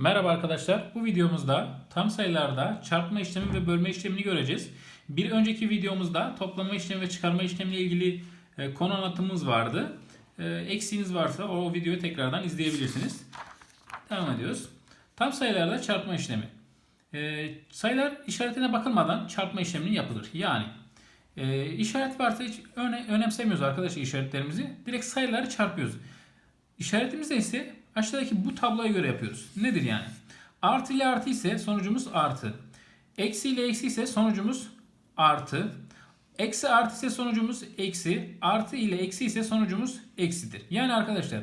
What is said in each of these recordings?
Merhaba arkadaşlar. Bu videomuzda tam sayılarda çarpma işlemi ve bölme işlemini göreceğiz. Bir önceki videomuzda toplama işlemi ve çıkarma işlemiyle ilgili e, konu anlatımımız vardı. E, eksiğiniz varsa o videoyu tekrardan izleyebilirsiniz. Devam ediyoruz. Tam sayılarda çarpma işlemi. E, sayılar işaretine bakılmadan çarpma işlemini yapılır. Yani işaret varsa hiç öne, önemsemiyoruz arkadaşlar işaretlerimizi. Direkt sayıları çarpıyoruz. İşaretimizde ise aşağıdaki bu tabloya göre yapıyoruz. Nedir yani? Artı ile artı ise sonucumuz artı. Eksi ile eksi ise sonucumuz artı. Eksi artı ise sonucumuz eksi. Artı ile eksi ise sonucumuz eksidir. Yani arkadaşlar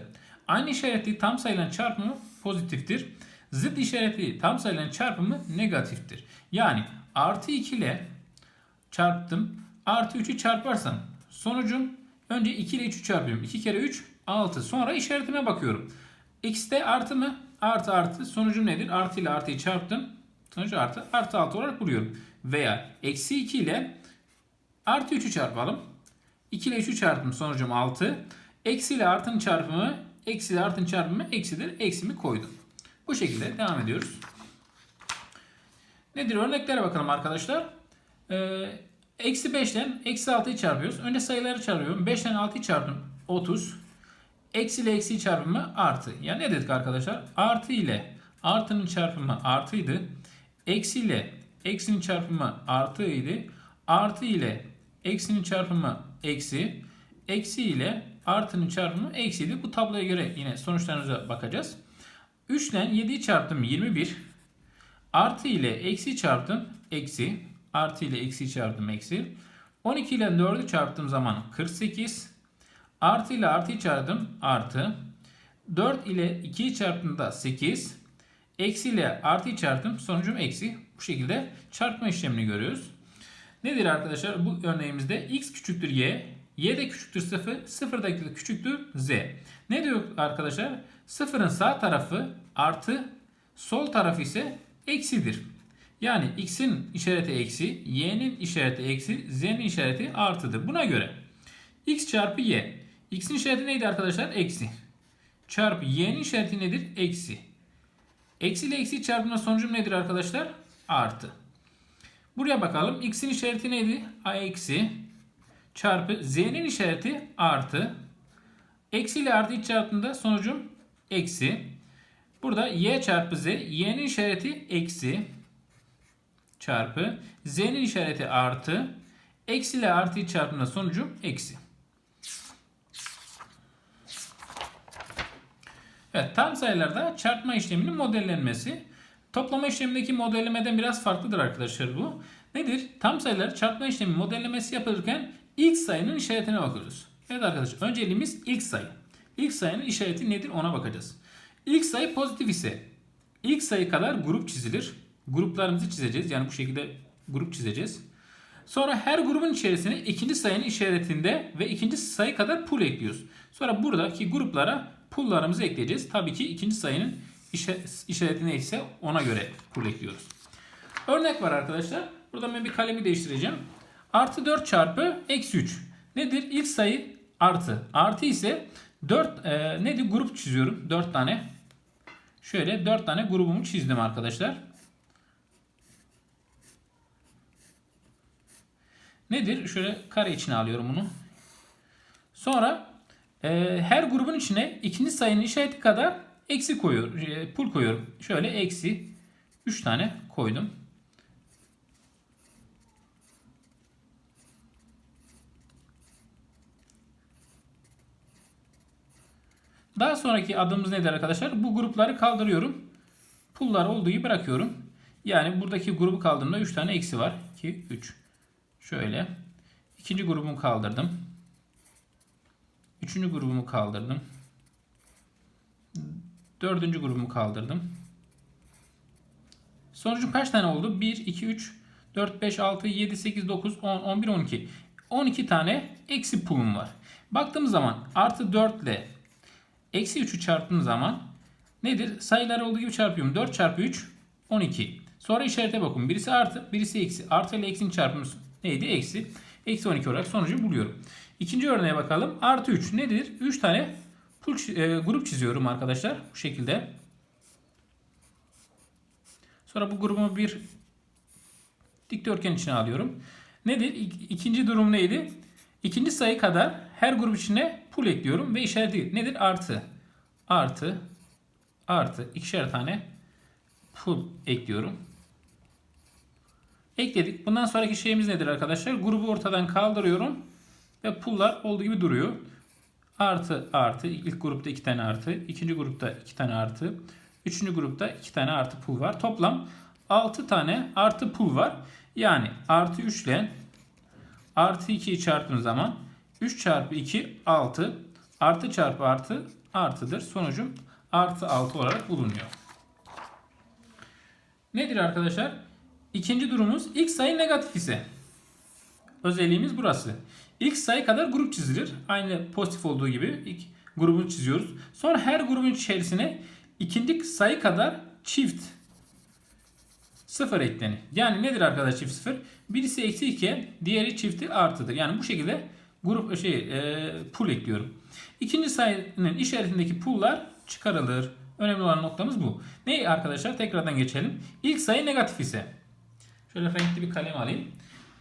aynı işaretli tam sayıların çarpımı pozitiftir. Zıt işaretli tam sayıların çarpımı negatiftir. Yani artı 2 ile çarptım. Artı 3'ü çarparsam sonucum önce 2 ile 3'ü çarpıyorum. 2 kere 3 6. Sonra işaretime bakıyorum. X'te artı mı? Artı artı. Sonucum nedir? Artı ile artıyı çarptım. Sonucu artı. Artı 6 olarak buluyorum. Veya eksi 2 ile artı 3'ü çarpalım. 2 ile 3'ü çarptım. Sonucum 6. Eksi ile artının çarpımı eksi ile artının çarpımı eksidir. Eksimi koydum. Bu şekilde devam ediyoruz. Nedir? Örneklere bakalım arkadaşlar. Ee, eksi 5'ten eksi 6'yı çarpıyoruz. Önce sayıları çarpıyorum. 5'ten 6'yı çarptım. 30. Eksi ile eksi çarpımı artı. Ya ne dedik arkadaşlar? Artı ile artının çarpımı artıydı. Eksi ile eksinin çarpımı artıydı. Artı ile eksinin çarpımı eksi. Eksi ile artının çarpımı eksiydi. Bu tabloya göre yine sonuçlarınıza bakacağız. 3'ten 7'yi çarptım 21. Artı ile eksi çarptım eksi. Artı ile eksi çarptım eksi. 12 ile 4'ü çarptığım zaman 48. Artı ile artıyı çarptım artı. 4 ile 2'yi çarptığımda 8. Eksi ile artıyı çarptım sonucum eksi. Bu şekilde çarpma işlemini görüyoruz. Nedir arkadaşlar bu örneğimizde x küçüktür y. Y de küçüktür 0. 0 da küçüktür z. Ne diyor arkadaşlar? Sıfırın sağ tarafı artı sol tarafı ise eksidir. Yani x'in işareti eksi, y'nin işareti eksi, z'nin işareti artıdır. Buna göre x çarpı y. x'in işareti neydi arkadaşlar? Eksi. Çarpı y'nin işareti nedir? Eksi. Eksi ile eksi çarpma sonucum nedir arkadaşlar? Artı. Buraya bakalım. x'in işareti neydi? A eksi. Çarpı z'nin işareti artı. Eksi ile artı çarptığında sonucum eksi. Burada y çarpı z. y'nin işareti eksi. Çarpı. z'nin işareti artı. Eksi ile artıyı çarptığında sonucum eksi. Evet, tam sayılarda çarpma işleminin modellenmesi. Toplama işlemindeki modellemeden biraz farklıdır arkadaşlar bu. Nedir? Tam sayılar çarpma işlemi modellemesi yapılırken ilk sayının işaretine bakıyoruz. Evet arkadaşlar önceliğimiz ilk sayı. İlk sayının işareti nedir ona bakacağız. İlk sayı pozitif ise ilk sayı kadar grup çizilir. Gruplarımızı çizeceğiz. Yani bu şekilde grup çizeceğiz. Sonra her grubun içerisine ikinci sayının işaretinde ve ikinci sayı kadar pul ekliyoruz. Sonra buradaki gruplara pullarımızı ekleyeceğiz. Tabii ki ikinci sayının işareti neyse ona göre pul ekliyoruz. Örnek var arkadaşlar. Burada ben bir kalemi değiştireceğim. Artı 4 çarpı eksi 3. Nedir? İlk sayı artı. Artı ise 4 e, nedir? Grup çiziyorum. 4 tane. Şöyle 4 tane grubumu çizdim arkadaşlar. Nedir? Şöyle kare içine alıyorum bunu. Sonra e, her grubun içine ikinci sayının işareti kadar eksi koyuyorum. E, pul koyuyorum. Şöyle eksi 3 tane koydum. Daha sonraki adımımız nedir arkadaşlar? Bu grupları kaldırıyorum. Pullar olduğu bırakıyorum. Yani buradaki grubu kaldırdığımda 3 tane eksi var. 2, 3. Şöyle. İkinci grubumu kaldırdım. Üçüncü grubumu kaldırdım. Dördüncü grubumu kaldırdım. Sonucum kaç tane oldu? 1, 2, 3, 4, 5, 6, 7, 8, 9, 10, 11, 12. 12 tane eksi pulum var. Baktığımız zaman artı 4 ile eksi 3'ü çarptığım zaman nedir? Sayılar olduğu gibi çarpıyorum. 4 çarpı 3 12. Sonra işarete bakın. Birisi artı, birisi eksi. Artı ile eksinin çarpımı neydi? Eksi. Eksi 12 olarak sonucu buluyorum. İkinci örneğe bakalım. Artı 3 nedir? 3 tane pul, e, grup çiziyorum arkadaşlar. Bu şekilde. Sonra bu grubumu bir dikdörtgen içine alıyorum. Nedir? İk- İkinci durum neydi? İkinci sayı kadar her grup içine pul ekliyorum ve işareti nedir? Artı. Artı. Artı. ikişer tane pul ekliyorum. Ekledik. Bundan sonraki şeyimiz nedir arkadaşlar? Grubu ortadan kaldırıyorum ve pullar olduğu gibi duruyor. Artı artı. İlk grupta iki tane artı. ikinci grupta iki tane artı. Üçüncü grupta iki tane artı pul var. Toplam 6 tane artı pul var. Yani artı 3 ile artı 2'yi çarptığım zaman 3 çarpı 2 6 artı çarpı artı artıdır. Sonucum artı 6 olarak bulunuyor. Nedir arkadaşlar? İkinci durumumuz ilk sayı negatif ise. Özelliğimiz burası. İlk sayı kadar grup çizilir. Aynı pozitif olduğu gibi ilk grubunu çiziyoruz. Sonra her grubun içerisine ikinci sayı kadar çift sıfır eklenir. Yani nedir arkadaşlar çift sıfır? Birisi eksi 2, diğeri çifti artıdır. Yani bu şekilde grup şey e, pul ekliyorum. İkinci sayının işaretindeki pullar çıkarılır. Önemli olan noktamız bu. Ne arkadaşlar? Tekrardan geçelim. İlk sayı negatif ise. Şöyle renkli bir kalem alayım.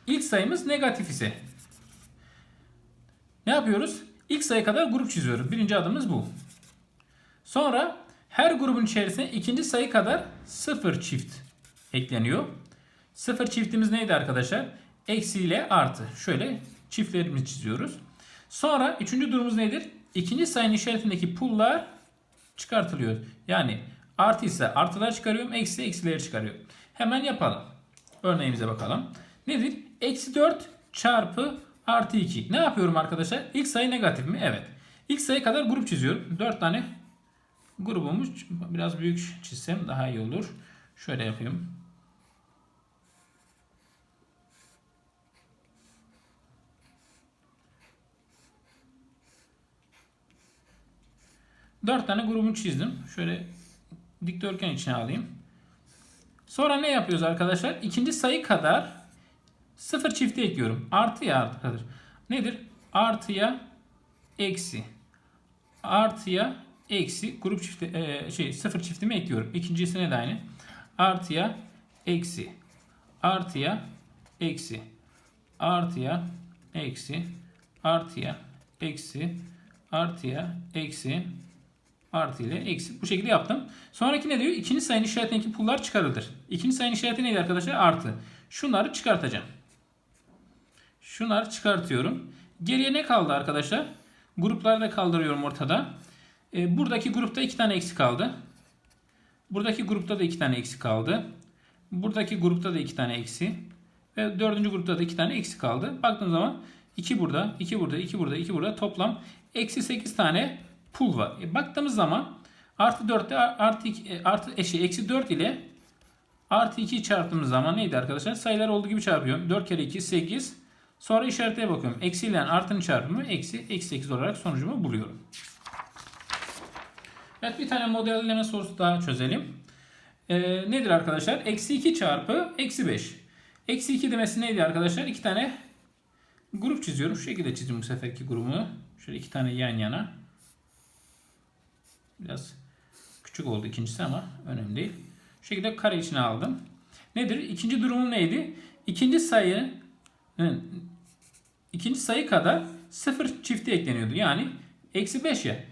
İlk sayımız negatif ise. Ne yapıyoruz? İlk sayı kadar grup çiziyoruz. Birinci adımız bu. Sonra her grubun içerisine ikinci sayı kadar sıfır çift ekleniyor. Sıfır çiftimiz neydi arkadaşlar? Eksi ile artı. Şöyle çiftlerimizi çiziyoruz. Sonra üçüncü durumumuz nedir? İkinci sayının işaretindeki pullar çıkartılıyor. Yani artı ise artılar çıkarıyorum. Eksi eksileri çıkarıyorum. Hemen yapalım. Örneğimize bakalım. Nedir? Eksi 4 çarpı artı 2. Ne yapıyorum arkadaşlar? İlk sayı negatif mi? Evet. İlk sayı kadar grup çiziyorum. 4 tane grubumuz biraz büyük çizsem daha iyi olur. Şöyle yapayım. Dört tane grubumu çizdim. Şöyle dikdörtgen içine alayım. Sonra ne yapıyoruz arkadaşlar? İkinci sayı kadar sıfır çifti ekliyorum. Artıya arkadaşlar. Nedir? Artıya eksi. Artıya eksi grup çifti e, şey sıfır çiftimi ekliyorum. İkincisine de aynı. Artıya eksi. Artıya eksi. Artıya eksi. Artıya eksi. Artıya eksi. Artı ile eksi. Bu şekilde yaptım. Sonraki ne diyor? İkinci sayının işaretindeki pullar çıkarılır. İkinci sayının işareti neydi arkadaşlar? Artı. Şunları çıkartacağım. Şunları çıkartıyorum. Geriye ne kaldı arkadaşlar? Grupları da kaldırıyorum ortada. E, buradaki grupta iki tane eksi kaldı. Buradaki grupta da iki tane eksi kaldı. Buradaki grupta da iki tane eksi. Ve dördüncü grupta da iki tane eksi kaldı. Baktığım zaman iki burada, iki burada, iki burada, iki burada. Toplam eksi sekiz tane pul var. E, baktığımız zaman artı 4'te artı 2, artı eşi eksi 4 ile artı 2'yi çarptığımız zaman neydi arkadaşlar? Sayılar olduğu gibi çarpıyorum. 4 kere 2 8. Sonra işareteye bakıyorum. Eksi ile artının çarpımı eksi eksi 8 olarak sonucumu buluyorum. Evet bir tane modelleme sorusu daha çözelim. Ee, nedir arkadaşlar? Eksi 2 çarpı eksi 5. Eksi 2 demesi neydi arkadaşlar? 2 tane grup çiziyorum. Şu şekilde çizdim bu seferki grubumu. Şöyle iki tane yan yana. Biraz küçük oldu ikincisi ama önemli değil. Şu şekilde kare içine aldım. Nedir? İkinci durumum neydi? İkinci sayı ikinci sayı kadar sıfır çifti ekleniyordu. Yani eksi 5 ya.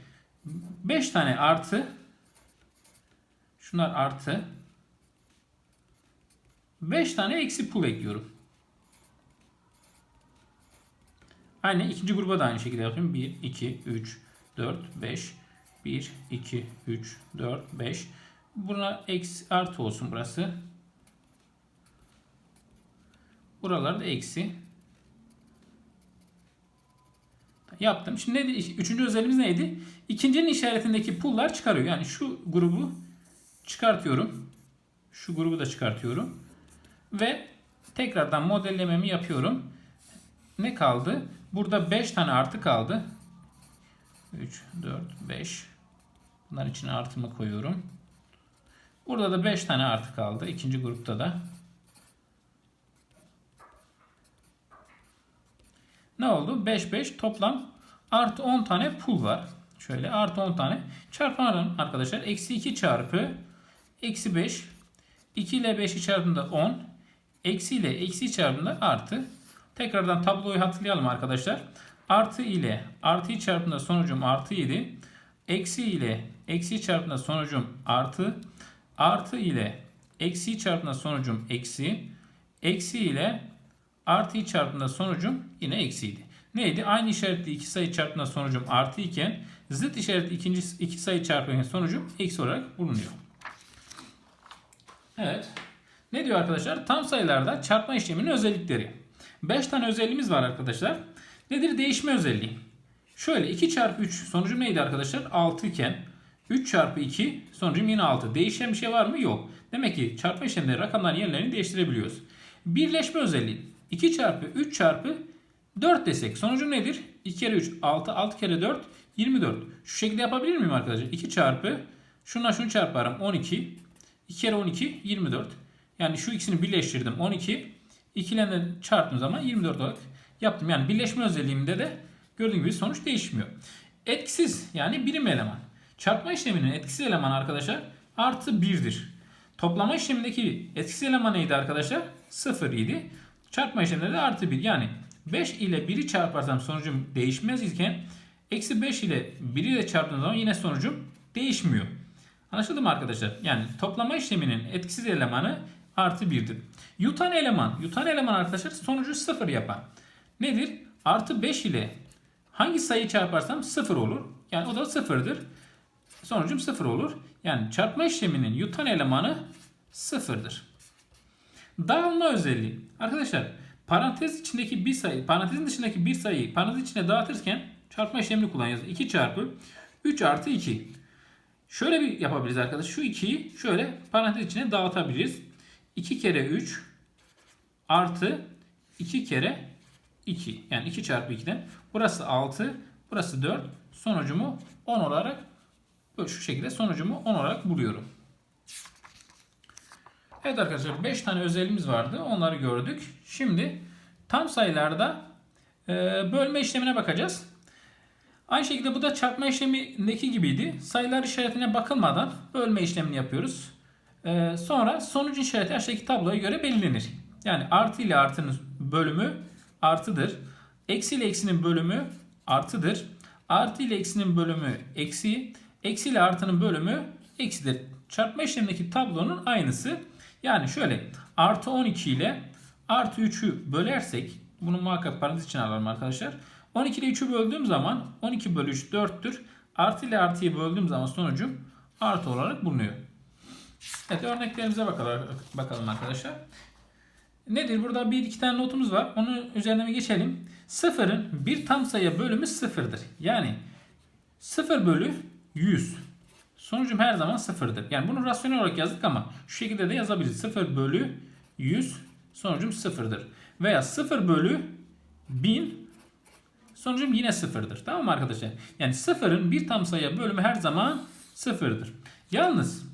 5 tane artı şunlar artı 5 tane eksi pul ekliyorum. Aynı ikinci gruba da aynı şekilde yapıyorum. 1, 2, 3, 4, 5, 1, 2, 3, 4, 5. Buna eksi artı olsun burası. Buralar da eksi. Yaptım. Şimdi neydi? Üçüncü özelliğimiz neydi? İkincinin işaretindeki pullar çıkarıyor. Yani şu grubu çıkartıyorum. Şu grubu da çıkartıyorum. Ve tekrardan modellememi yapıyorum. Ne kaldı? Burada 5 tane artı kaldı. 3, 4, 5. Bunların içine artımı koyuyorum. Burada da 5 tane artı kaldı. İkinci grupta da. Ne oldu? 5, 5 toplam artı 10 tane pul var. Şöyle artı 10 tane. Çarpalım arkadaşlar. Eksi 2 çarpı eksi 5. 2 ile 5'i çarptığında 10. Eksi ile eksi çarptığında artı. Tekrardan tabloyu hatırlayalım arkadaşlar. Artı ile artıyı çarptığında sonucum artı 7. Eksi ile eksi çarptığında sonucum artı. Artı ile eksi çarptığında sonucum eksi. Eksi ile artıyı çarptığında sonucum yine eksiydi. Neydi? Aynı işaretli iki sayı çarptığında sonucum artı iken zıt işaretli ikinci iki sayı çarpımının sonucum eksi olarak bulunuyor. Evet. Ne diyor arkadaşlar? Tam sayılarda çarpma işleminin özellikleri. 5 tane özelliğimiz var arkadaşlar. Nedir? Değişme özelliği. Şöyle 2 çarpı 3 sonucum neydi arkadaşlar? 6 iken 3 çarpı 2 sonucum yine 6. Değişen bir şey var mı? Yok. Demek ki çarpma işlemleri rakamların yerlerini değiştirebiliyoruz. Birleşme özelliği. 2 çarpı 3 çarpı 4 desek sonucum nedir? 2 kere 3 6 6 kere 4 24. Şu şekilde yapabilir miyim arkadaşlar? 2 çarpı şunla şunu çarparım 12 2 kere 12 24. Yani şu ikisini birleştirdim 12. 2 ile de çarptığım zaman 24 olarak yaptım. Yani birleşme özelliğimde de gördüğün gibi sonuç değişmiyor. Etkisiz yani birim eleman. Çarpma işleminin etkisiz elemanı arkadaşlar artı 1'dir. Toplama işlemindeki etkisiz eleman neydi arkadaşlar? 0 idi. Çarpma işleminde de artı 1. Yani 5 ile 1'i çarparsam sonucum değişmez iken eksi 5 ile 1'i ile çarptığım zaman yine sonucum değişmiyor. Anlaşıldı mı arkadaşlar? Yani toplama işleminin etkisiz elemanı artı 1'dir. Yutan eleman. Yutan eleman arkadaşlar sonucu 0 yapar. Nedir? Artı 5 ile hangi sayıyı çarparsam 0 olur. Yani o da 0'dır. Sonucum 0 olur. Yani çarpma işleminin yutan elemanı 0'dır. Dağılma özelliği. Arkadaşlar parantez içindeki bir sayı, parantezin dışındaki bir sayıyı parantez içine dağıtırken çarpma işlemini kullanıyoruz. 2 çarpı 3 artı 2. Şöyle bir yapabiliriz arkadaşlar. Şu 2'yi şöyle parantez içine dağıtabiliriz. 2 kere 3 artı 2 kere 2. Yani 2 çarpı 2'den. Burası 6. Burası 4. Sonucumu 10 olarak şu şekilde sonucumu 10 olarak buluyorum. Evet arkadaşlar 5 tane özelliğimiz vardı. Onları gördük. Şimdi tam sayılarda e, bölme işlemine bakacağız. Aynı şekilde bu da çarpma işlemindeki gibiydi. Sayılar işaretine bakılmadan bölme işlemini yapıyoruz. E, sonra sonuç işareti aşağıdaki tabloya göre belirlenir. Yani artı ile artının bölümü artıdır. Eksi ile eksinin bölümü artıdır. Artı ile eksinin bölümü eksi. Eksi ile artının bölümü eksidir. Çarpma işlemindeki tablonun aynısı. Yani şöyle artı 12 ile artı 3'ü bölersek bunu muhakkak parantez için alalım arkadaşlar. 12 ile 3'ü böldüğüm zaman 12 bölü 3 4'tür. Artı ile artıyı böldüğüm zaman sonucum artı olarak bulunuyor. Evet örneklerimize bakalım, arkadaşlar. Nedir? Burada bir iki tane notumuz var. Onun üzerine bir geçelim. Sıfırın bir tam sayıya bölümü sıfırdır. Yani 0 bölü 100. Sonucum her zaman sıfırdır. Yani bunu rasyonel olarak yazdık ama şu şekilde de yazabiliriz. 0 bölü 100 sonucum sıfırdır. Veya 0 bölü 1000 sonucum yine sıfırdır. Tamam mı arkadaşlar? Yani sıfırın bir tam sayıya bölümü her zaman sıfırdır. Yalnız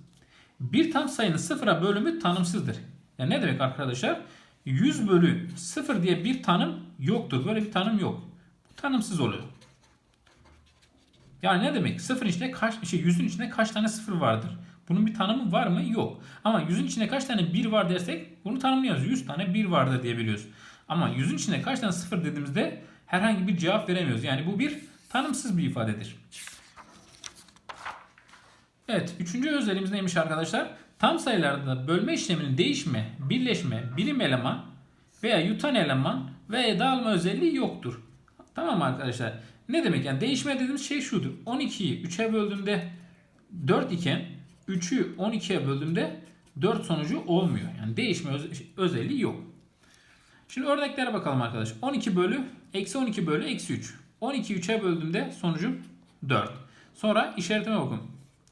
bir tam sayının sıfıra bölümü tanımsızdır. Yani ne demek arkadaşlar? 100 bölü 0 diye bir tanım yoktur. Böyle bir tanım yok. Bu tanımsız oluyor. Yani ne demek? Sıfır içinde kaç, şey, yüzün içinde kaç tane sıfır vardır? Bunun bir tanımı var mı? Yok. Ama yüzün içinde kaç tane bir var dersek bunu tanımlıyoruz. 100 tane bir vardır diyebiliyoruz. Ama yüzün içinde kaç tane sıfır dediğimizde herhangi bir cevap veremiyoruz. Yani bu bir tanımsız bir ifadedir. Evet. Üçüncü özelliğimiz neymiş arkadaşlar? Tam sayılarda bölme işleminin değişme, birleşme, birim eleman veya yutan eleman veya dağılma özelliği yoktur. Tamam arkadaşlar? Ne demek yani değişme dediğimiz şey şudur. 12'yi 3'e böldüğümde 4 iken 3'ü 12'ye böldüğümde 4 sonucu olmuyor. Yani değişme öz- özelliği yok. Şimdi örneklere bakalım arkadaşlar. 12 bölü eksi 12 bölü eksi 3. 12'yi 3'e böldüğümde sonucum 4. Sonra işaretime bakın.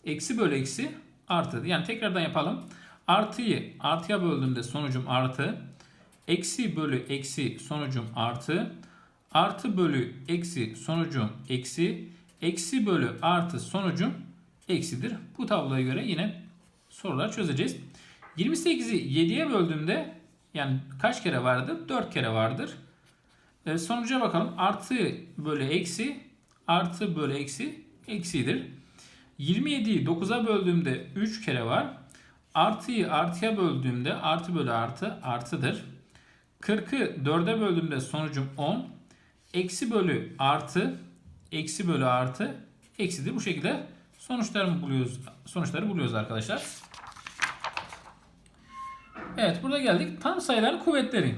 Eksi bölü eksi artı. Yani tekrardan yapalım. Artıyı artıya böldüğümde sonucum artı. Eksi bölü eksi sonucum artı. Artı bölü eksi sonucum eksi. Eksi bölü artı sonucum eksidir. Bu tabloya göre yine soruları çözeceğiz. 28'i 7'ye böldüğümde yani kaç kere vardır? 4 kere vardır. E, sonuca bakalım. Artı bölü eksi artı bölü eksi eksidir. 27'yi 9'a böldüğümde 3 kere var. artıyı artıya böldüğümde artı bölü artı artıdır. 40'ı 4'e böldüğümde sonucum 10. Eksi bölü artı eksi bölü artı eksidir. Bu şekilde sonuçlarını buluyoruz. Sonuçları buluyoruz arkadaşlar. Evet burada geldik. Tam sayıların kuvvetleri.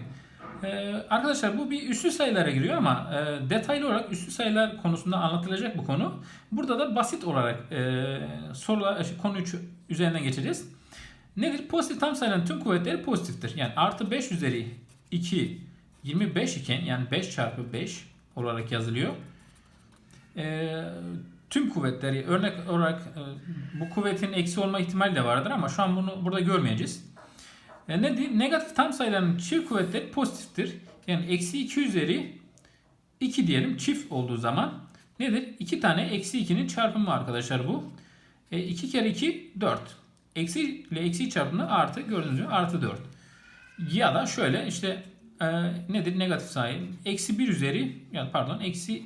Ee, arkadaşlar bu bir üslü sayılara giriyor ama e, detaylı olarak üslü sayılar konusunda anlatılacak bu konu. Burada da basit olarak e, sorular, şey, konu üç üzerinden geçeceğiz. Nedir? Pozitif tam sayıların tüm kuvvetleri pozitiftir. Yani artı 5 üzeri 2 25 iken yani 5 çarpı 5 olarak yazılıyor. E, tüm kuvvetleri örnek olarak e, bu kuvvetin eksi olma ihtimali de vardır ama şu an bunu burada görmeyeceğiz. E, ne diyeyim? Negatif tam sayıların çift kuvvetleri pozitiftir. Yani eksi 2 üzeri 2 diyelim çift olduğu zaman nedir? 2 tane eksi 2'nin çarpımı arkadaşlar bu. E, 2 kere 2 4. Eksi ile eksi çarpımı artı gördüğünüz gibi artı 4. Ya da şöyle işte e, nedir negatif sayı? Eksi 1 üzeri yani pardon eksi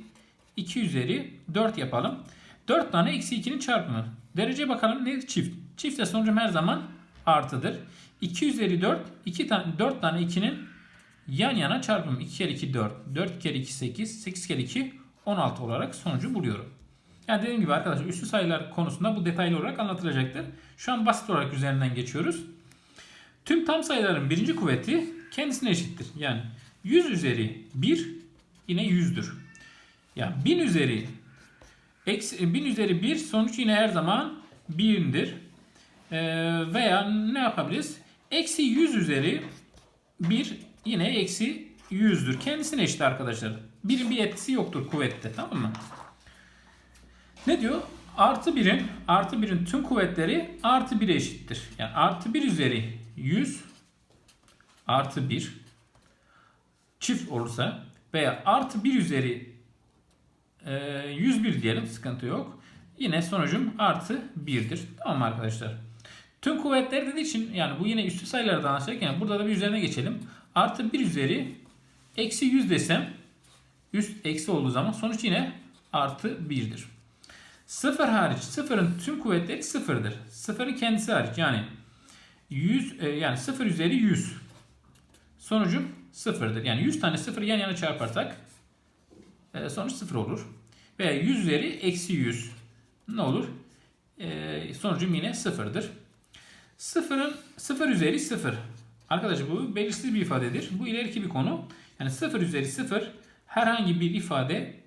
2 üzeri 4 yapalım. 4 tane eksi 2'nin çarpımı. Derece bakalım nedir? Çift. Çifte sonucum her zaman artıdır. 2 üzeri 4, 2 tane 4 tane 2'nin yan yana çarpımı. 2 kere 2 4, 4 kere 2 8, 8 kere 2 16 olarak sonucu buluyorum. Yani dediğim gibi arkadaşlar üslü sayılar konusunda bu detaylı olarak anlatılacaktır. Şu an basit olarak üzerinden geçiyoruz. Tüm tam sayıların birinci kuvveti kendisine eşittir. Yani 100 üzeri 1 yine 100'dür. Yani 1000 üzeri eksi, 1000 üzeri 1 sonuç yine her zaman 1000'dir. Ee, veya ne yapabiliriz? Eksi 100 üzeri 1 yine eksi 100'dür. Kendisine eşit arkadaşlar. Birin bir etkisi yoktur kuvvette. Tamam mı? Ne diyor? Artı 1'in artı 1'in tüm kuvvetleri artı 1'e eşittir. Yani artı 1 üzeri 100 artı 1 çift olursa veya artı 1 üzeri e, 101 diyelim sıkıntı yok. Yine sonucum artı 1'dir. Tamam arkadaşlar? Tüm kuvvetler dediği için yani bu yine üstü sayılardan anlaşılacak. Yani burada da bir üzerine geçelim. Artı 1 üzeri eksi 100 desem üst eksi olduğu zaman sonuç yine artı 1'dir. Sıfır hariç sıfırın tüm kuvvetleri sıfırdır. Sıfırın kendisi hariç yani 100 e, yani 0 üzeri 100 sonucum sıfırdır. Yani 100 tane sıfır yan yana çarparsak e, sonuç sıfır olur. Veya 100 üzeri eksi 100 ne olur? E, sonucum yine sıfırdır. Sıfırın sıfır üzeri sıfır. Arkadaşlar bu belirsiz bir ifadedir. Bu ileriki bir konu. Yani sıfır üzeri sıfır herhangi bir ifade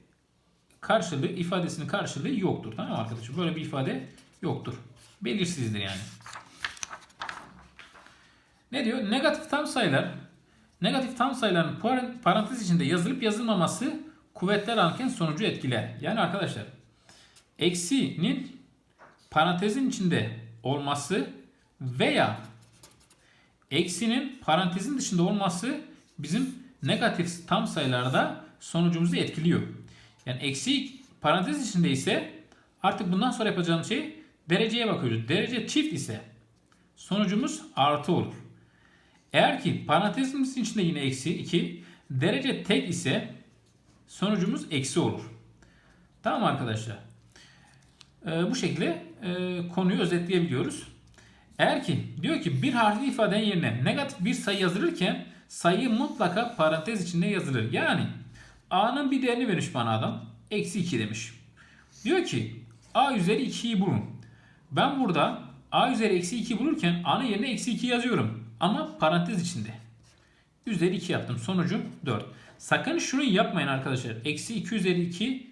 karşılığı ifadesinin karşılığı yoktur. Tamam mı arkadaşlar? Böyle bir ifade yoktur. Belirsizdir yani. Ne diyor? Negatif tam sayılar negatif tam sayıların parantez içinde yazılıp yazılmaması kuvvetler alırken sonucu etkiler. Yani arkadaşlar eksinin parantezin içinde olması veya eksinin parantezin dışında olması bizim negatif tam sayılarda sonucumuzu etkiliyor. Yani eksi parantez içinde ise artık bundan sonra yapacağım şey dereceye bakıyoruz. Derece çift ise sonucumuz artı olur. Eğer ki parantezimizin içinde yine eksi 2 derece tek ise sonucumuz eksi olur. Tamam arkadaşlar. Ee, bu şekilde e, konuyu özetleyebiliyoruz. Eğer ki diyor ki bir harfli ifadenin yerine negatif bir sayı yazılırken sayı mutlaka parantez içinde yazılır. Yani a'nın bir değerini vermiş bana adam. Eksi 2 demiş. Diyor ki a üzeri 2'yi bulun. Ben burada a üzeri eksi 2 bulurken a'nın yerine eksi 2 yazıyorum. Ama parantez içinde. Üzeri 2 yaptım. Sonucum 4. Sakın şunu yapmayın arkadaşlar. Eksi 2 üzeri 2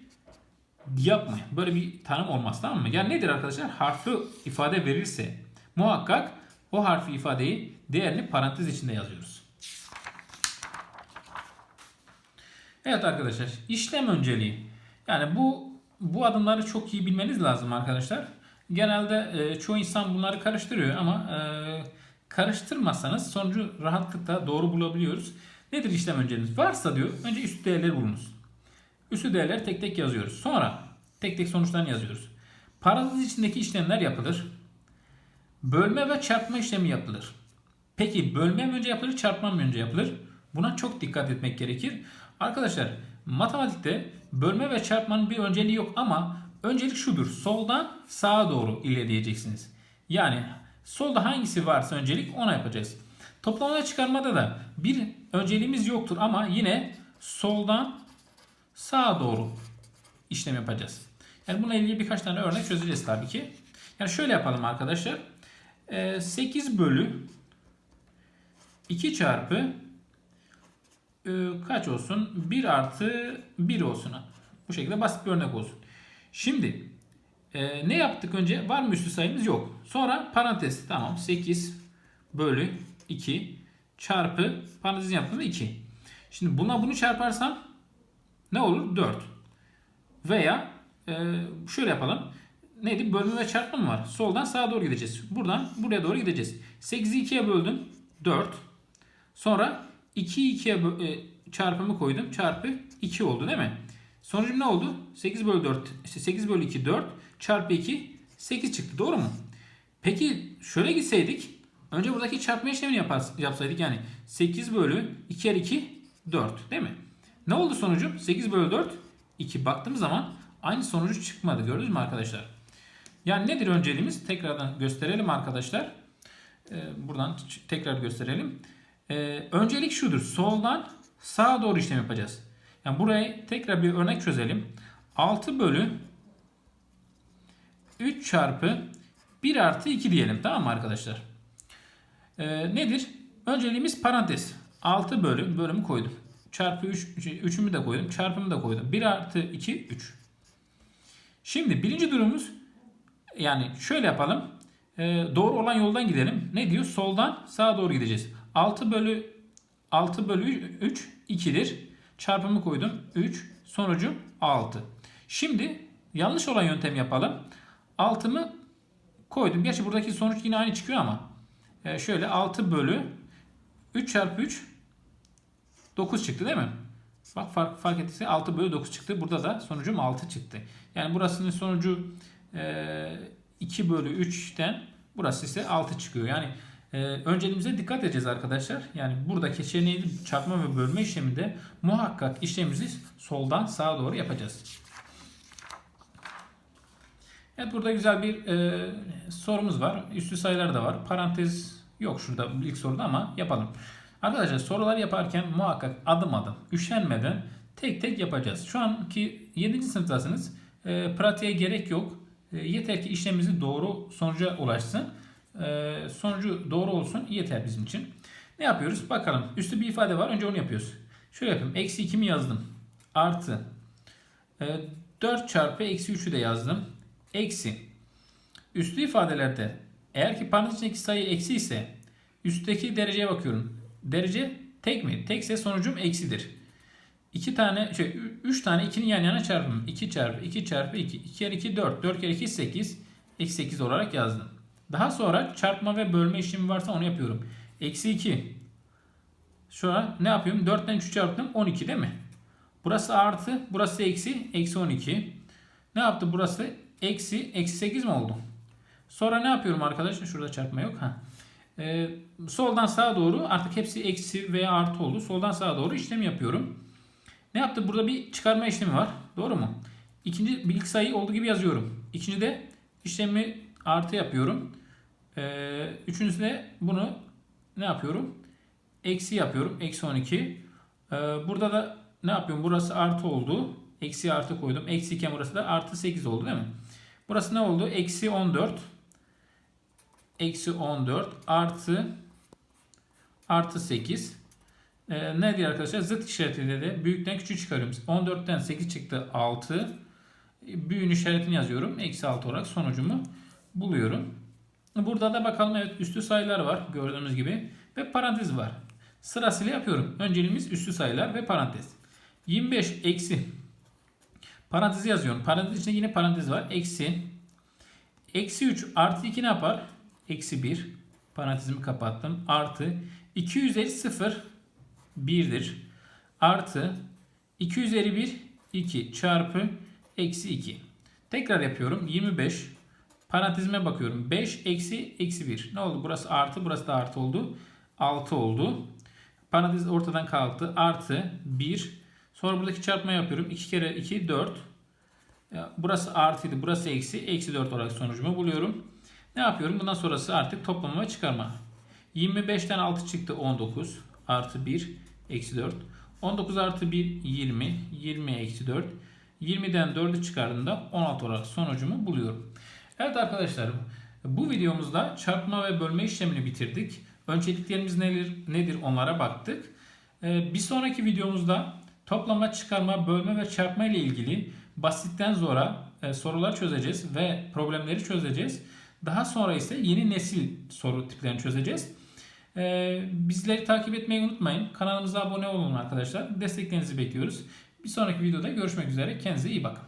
yapmayın. Böyle bir tanım olmaz tamam mı? Yani nedir arkadaşlar? Harfli ifade verirse muhakkak o harfi ifadeyi değerini parantez içinde yazıyoruz. Evet arkadaşlar işlem önceliği. Yani bu bu adımları çok iyi bilmeniz lazım arkadaşlar. Genelde e, çoğu insan bunları karıştırıyor ama e, karıştırmazsanız sonucu rahatlıkla doğru bulabiliyoruz. Nedir işlem önceliğiniz? Varsa diyor önce üst değerleri bulunuz. Üstü değerleri tek tek yazıyoruz. Sonra tek tek sonuçlarını yazıyoruz. Parantez içindeki işlemler yapılır. Bölme ve çarpma işlemi yapılır. Peki bölme mi önce yapılır, çarpma mı önce yapılır? Buna çok dikkat etmek gerekir. Arkadaşlar matematikte bölme ve çarpmanın bir önceliği yok ama öncelik şudur. Soldan sağa doğru ilerleyeceksiniz. Yani Solda hangisi varsa öncelik ona yapacağız. Toplamada çıkarmada da bir önceliğimiz yoktur ama yine soldan sağa doğru işlem yapacağız. Yani bununla ilgili birkaç tane örnek çözeceğiz tabii ki. Yani şöyle yapalım arkadaşlar. Ee, 8 bölü 2 çarpı e, kaç olsun? 1 artı 1 olsun. Bu şekilde basit bir örnek olsun. Şimdi e, ne yaptık önce? Var mı üstü sayımız? Yok. Sonra parantez. Tamam. 8 bölü 2 çarpı parantezin yaptığında 2. Şimdi buna bunu çarparsam ne olur? 4. Veya e, şöyle yapalım. Neydi? Bölme ve çarpma mı var? Soldan sağa doğru gideceğiz. Buradan buraya doğru gideceğiz. 8'i 2'ye böldüm. 4. Sonra 2'yi 2'ye bö- e, çarpımı koydum. Çarpı 2 oldu değil mi? Sonucum ne oldu? 8 bölü 4. işte 8 bölü 2 4. Çarpı 2 8 çıktı. Doğru mu? Peki şöyle gitseydik. Önce buradaki çarpma işlemini yapar, yapsaydık. Yani 8 bölü 2 kere 2 4 değil mi? Ne oldu sonucum? 8 bölü 4 2. Baktığımız zaman aynı sonucu çıkmadı. Gördünüz mü arkadaşlar? Yani nedir önceliğimiz? Tekrardan gösterelim arkadaşlar. Ee, buradan tekrar gösterelim. Ee, öncelik şudur. Soldan sağa doğru işlem yapacağız. Yani buraya tekrar bir örnek çözelim. 6 bölü 3 çarpı 1 artı 2 diyelim. Tamam mı arkadaşlar? Ee, nedir? Önceliğimiz parantez. 6 bölü bölümü koydum. Çarpı 3, 3'ümü de koydum. Çarpımı da koydum. 1 artı 2 3. Şimdi birinci durumumuz yani şöyle yapalım. Ee, doğru olan yoldan gidelim. Ne diyor? Soldan sağa doğru gideceğiz. 6 bölü 6 bölü 3 2'dir. Çarpımı koydum. 3. Sonucu 6. Şimdi yanlış olan yöntem yapalım. 6'mı koydum. Gerçi buradaki sonuç yine aynı çıkıyor ama. Ee, şöyle 6 bölü 3 çarpı 3 9 çıktı değil mi? Bak fark, fark ettiyse 6 bölü 9 çıktı. Burada da sonucum 6 çıktı. Yani burasının sonucu e, 2 bölü 3'ten burası ise 6 çıkıyor. Yani e, önceliğimize dikkat edeceğiz arkadaşlar. Yani buradaki şey neydi? Çarpma ve bölme işleminde muhakkak işlemimizi soldan sağa doğru yapacağız. Evet burada güzel bir e, sorumuz var. Üstü sayılar da var. Parantez yok şurada ilk soruda ama yapalım. Arkadaşlar sorular yaparken muhakkak adım adım üşenmeden tek tek yapacağız. Şu anki 7. sınıftasınız. E, pratiğe gerek yok. E, yeter ki işlemimizi doğru sonuca ulaşsın. E, sonucu doğru olsun yeter bizim için. Ne yapıyoruz? Bakalım. Üstü bir ifade var. Önce onu yapıyoruz. Şöyle yapayım. Eksi 2'mi yazdım. Artı. E, 4 çarpı eksi 3'ü de yazdım. Eksi. Üslü ifadelerde eğer ki parantez içindeki sayı eksi ise üstteki dereceye bakıyorum. Derece tek mi? Tekse sonucum eksidir. 2 tane şey 3 tane 2'nin yan yana çarpımı. 2 çarpı 2 çarpı 2. 2 kere 2 4. 4 kere 2 8. Eksi 8 olarak yazdım. Daha sonra çarpma ve bölme işlemi varsa onu yapıyorum. Eksi 2. Şu an ne yapıyorum? 4'ten 3 çarptım 12 değil mi? Burası artı. Burası eksi. Eksi 12. Ne yaptı burası? Eksi. Eksi 8 mi oldu? Sonra ne yapıyorum arkadaşlar? Şurada çarpma yok. Ha. Ee, soldan sağa doğru artık hepsi eksi veya artı oldu. Soldan sağa doğru işlem yapıyorum. Ne yaptı? Burada bir çıkarma işlemi var. Doğru mu? İkinci bir ilk sayı olduğu gibi yazıyorum. İkinci de işlemi artı yapıyorum. Ee, üçüncüsü de bunu ne yapıyorum? Eksi yapıyorum. Eksi 12. Ee, burada da ne yapıyorum? Burası artı oldu. Eksi artı koydum. Eksi iken burası da artı 8 oldu değil mi? Burası ne oldu? Eksi 14. Eksi 14 artı artı 8. Ee, ne diyor arkadaşlar? Zıt işaretiyle de büyükten küçük çıkarıyorum. 14'ten 8 çıktı 6. Büyüğün işaretini yazıyorum. Eksi 6 olarak sonucumu buluyorum. Burada da bakalım evet üstü sayılar var gördüğünüz gibi. Ve parantez var. Sırasıyla yapıyorum. Önceliğimiz üstü sayılar ve parantez. 25 eksi. Parantezi yazıyorum. Parantez içinde yine parantez var. Eksi. Eksi 3 artı 2 ne yapar? Eksi 1. Parantezimi kapattım. Artı. 2 üzeri 0 1'dir. Artı 2 üzeri 1 2 çarpı eksi 2. Tekrar yapıyorum. 25 parantezime bakıyorum. 5 eksi eksi 1. Ne oldu? Burası artı burası da artı oldu. 6 oldu. Parantez ortadan kalktı. Artı 1. Sonra buradaki çarpma yapıyorum. 2 kere 2 4. Ya, Burası artıydı. Burası eksi. Eksi 4 olarak sonucumu buluyorum. Ne yapıyorum? Bundan sonrası artık toplama ve çıkarma. 25'ten 6 çıktı 19 artı 1 eksi 4. 19 artı 1 20. 20 eksi 4. 20'den 4'ü çıkardığımda 16 olarak sonucumu buluyorum. Evet arkadaşlar bu videomuzda çarpma ve bölme işlemini bitirdik. Önceliklerimiz nedir, nedir onlara baktık. Ee, bir sonraki videomuzda toplama, çıkarma, bölme ve çarpma ile ilgili basitten zora e, sorular çözeceğiz ve problemleri çözeceğiz. Daha sonra ise yeni nesil soru tiplerini çözeceğiz. Ee, bizleri takip etmeyi unutmayın. Kanalımıza abone olun arkadaşlar. Desteklerinizi bekliyoruz. Bir sonraki videoda görüşmek üzere. Kendinize iyi bakın.